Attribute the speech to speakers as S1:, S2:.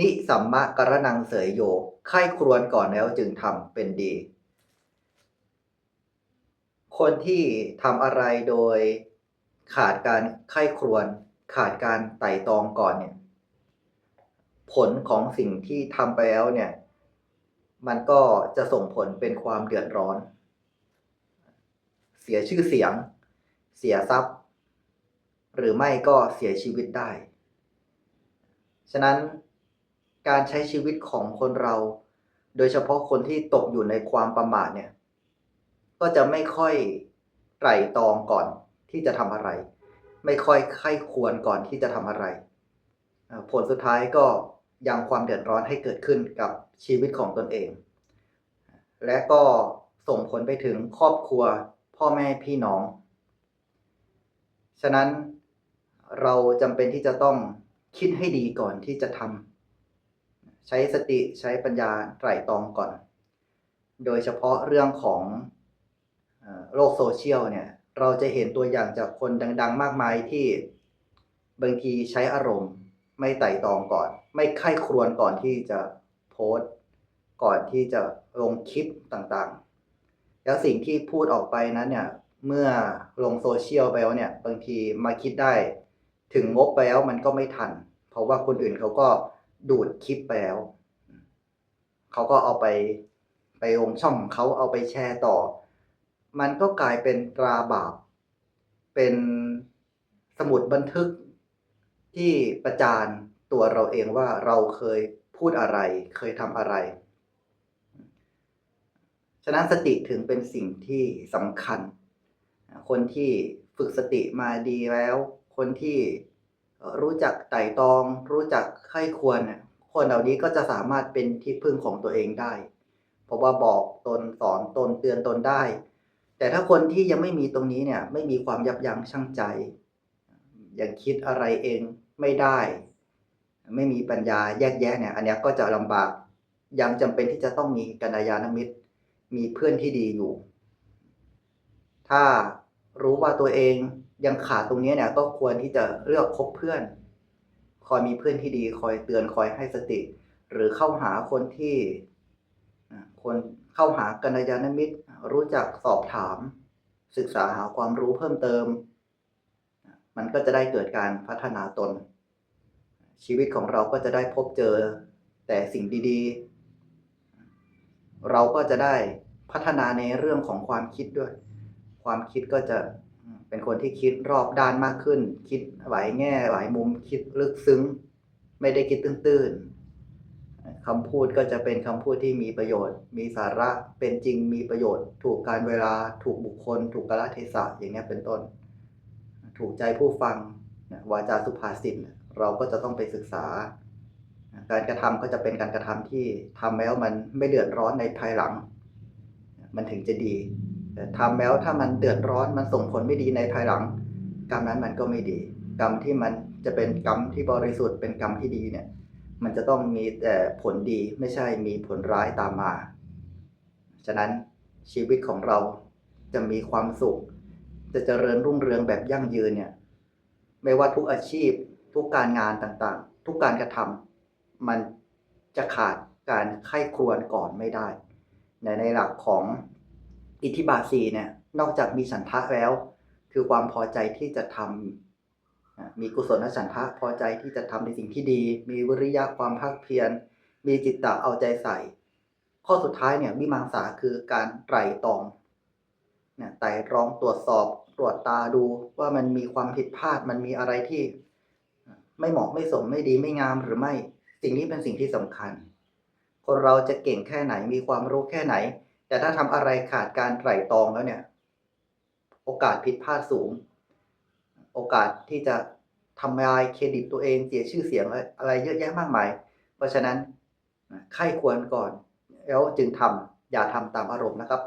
S1: นิสัมมะกระนังเสยโยไข้ครวนก่อนแล้วจึงทำเป็นดี คนที่ทำอะไรโดยขาดการไข้ครวน ขาดการไต่ตองก่อนเนี่ย ผลของสิ่งที่ทำไปแล้วเนี่ย มันก็จะส่งผลเป็นความเดือดร้อน เสียชื่อเสียง เสียทรัพย์ หรือไม่ก็เสียชีวิตได้ ฉะนั้น การใช้ชีวิตของคนเรา โดยเฉพาะคนที่ตกอยู่ในความประมาทเนี่ย ก็จะไม่ค่อยไตร่ตรองก่อนที่จะทำอะไร ไม่ค่อยไข้ควรก่อนที่จะทำอะไร ผลสุดท้ายก็ยังความเดือดร้อนให้เกิดขึ้นกับชีวิตของตนเอง และก็ส่งผลไปถึงครอบครัวพ่อแม่พี่น้อง ฉะนั้นเราจำเป็นที่จะต้องคิดให้ดีก่อนที่จะทำ ใช้สติใช้ปัญญาไตร่ตรองก่อน โดยเฉพาะเรื่องของโลกโซเชียลเนี่ยเราจะเห็นตัวอย่างจากคนดัง ๆ มากมายที่บางทีใช้อารมณ์ ไม่ไต่ตองก่อน ไม่ไข้ครวญก่อนที่จะโพสต์ ก่อนที่จะลงคลิปต่างๆ แล้วสิ่งที่พูดออกไปนั้นเนี่ยเมื่อลงโซเชียลไปแล้วเนี่ยบางทีมาคิดได้ ถึงงบไปแล้วมันก็ไม่ทัน เพราะว่าคนอื่นเขาก็ ดูดคลิปไปแล้ว เขาก็เอาไปไปลงช่องของเขาเอาไปแชร์ต่อ มันก็กลายเป็นตราบาป เป็นสมุดบันทึกที่ประจานตัวเราเองว่าเราเคยพูดอะไร เคยทำอะไร ฉะนั้นสติถึงเป็นสิ่งที่สำคัญ คนที่ฝึกสติมาดีแล้ว คนที่ รู้จักไต่ตอง รู้จักไข้ควรเนี่ยคนเหล่านี้ก็จะสามารถเป็นที่พึ่งของตัวเองได้ เพราะว่าบอกตนสอนตนเตือนตนได้ แต่ถ้าคนที่ยังไม่มีตรงนี้เนี่ยไม่มีความยับยั้งชั่งใจ ยังคิดอะไรเองไม่ได้ ไม่มีปัญญาแยกแยะเนี่ย อันนี้ก็จะลำบากยังจำเป็นที่จะต้องมีกัลยาณมิตร มีเพื่อนที่ดีอยู่ ถ้ารู้ว่าตัวเอง ยังขาดตรงนี้เนี่ยก็ควรที่จะเลือกคบเพื่อน คอยมีเพื่อนที่ดี คอยเตือนคอยให้สติ หรือเข้าหาคนที่คนเข้าหากัลยาณมิตร รู้จักสอบถาม ศึกษาหาความรู้เพิ่มเติม มันก็จะได้เกิดการพัฒนาตน ชีวิตของเราก็จะได้พบเจอแต่สิ่งดีๆ เราก็จะได้พัฒนาในเรื่องของความคิดด้วย ความคิดก็จะ เป็นคนที่คิดรอบด้านมากขึ้น คิดหลายแง่หลายมุมคิดลึกซึ้ง ไม่ได้คิดตื้นๆคำพูดก็จะเป็นคำพูดที่มีประโยชน์ มีสาระเป็นจริงมีประโยชน์ ถูกการเวลาถูกบุคคล ถูกกาลเทศะอย่างนี้เป็นต้น ถูกใจผู้ฟังวาจาสุภาษิตเนี่ยเราก็จะต้องไปศึกษา การกระทำก็จะเป็นการกระทำที่ทำแล้วมันไม่เดือดร้อนในภายหลัง มันถึงจะดี แต่ทำแล้วถ้ามันเดือดร้อนมันส่งผลไม่ดีในภายหลัง กรรมนั้นมันก็ไม่ดี กรรมที่มันจะเป็นกรรมที่บริสุทธิ์เป็นกรรมที่ดีเนี่ย มันจะต้องมีแต่ผลดีไม่ใช่มีผลร้ายตามมา ฉะนั้นชีวิตของเราจะมีความสุข จะเจริญรุ่งเรืองแบบยั่งยืนเนี่ย ไม่ว่าทุกอาชีพ ทุกการงานต่างๆ ทุกการกระทำมันจะขาดการไข้ครวญก่อนไม่ได้ ในในหลักของ อิทธิบาทสีเนี่ย นอกจากมีฉันทะแล้ว คือความพอใจที่จะทำมีกุศลฉันทะพอใจที่จะทำในสิ่งที่ดี มีวิริยะความภาคเพียร มีจิตตะเอาใจใส่ ข้อสุดท้ายเนี่ยวิมังสาคือการไตร่ตรองเนี่ยไตร่ตรองตรวจสอบตรวจตาดูว่ามันมีความผิดพลาดมันมีอะไรที่ ไม่เหมาะไม่สมไม่ดีไม่งามหรือไม่ สิ่งนี้เป็นสิ่งที่สำคัญ คนเราจะเก่งแค่ไหนมีความรู้แค่ไหน แต่ถ้าทำอะไรขาดการไตร่ตรองแล้วเนี่ย โอกาสผิดพลาดสูง โอกาสที่จะทำลายเครดิตตัวเองเสียชื่อเสียงอะไรอะไรเยอะแยะมากมาย เพราะฉะนั้นไข้ควรก่อน แล้วจึงทำอย่าทำตามอารมณ์นะครับ